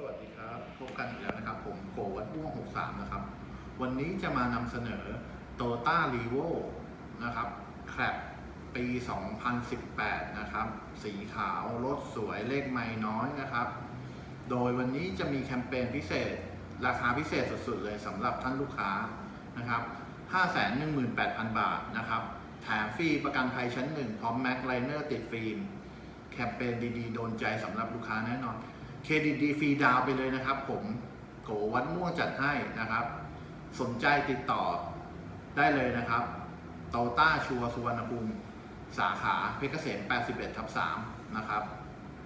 สวัสดีครับพบกันอีกแล้วนะครับ ผมโกวัดม่วง63 นะครับ วันนี้จะมานำเสนอ t o y o t a r e v o นะครับแครปี 2018 นะครับ สีขาวรถสวยเลขไม่น้อยนะครับ โดยวันนี้จะมีแคมเปญพิเศษ ราคาพิเศษสุดๆเลยสำหรับท่านลูกค้านะครับ 518,000 บาทนะครับ แถมฟรีประกันภัยชั้นหนึ่งพร้อมแม็กไลเนอร์ติดฟิล์มแคมเปญดีๆ โดนใจสำหรับลูกค้าแน่นอน เครดิตดีฟรีดาวไปเลยนะครับ ผมโกวัดม่วงจัดให้นะครับ สนใจติดต่อได้เลยนะครับโตต้าชัวสุวรรณภูมิสาขาเพชรเกษม 81 ทับ 3 นะครับ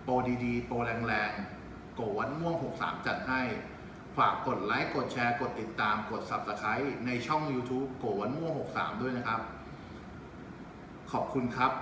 โปรดีๆ โปรแรงๆ โกวัดม่วง 63 จัดให้ ฝากกดไลค์ กดแชร์ กดติดตาม กด Subscribe ในช่อง YouTube โกวัดม่วง 63 ด้วยนะครับ ขอบคุณครับ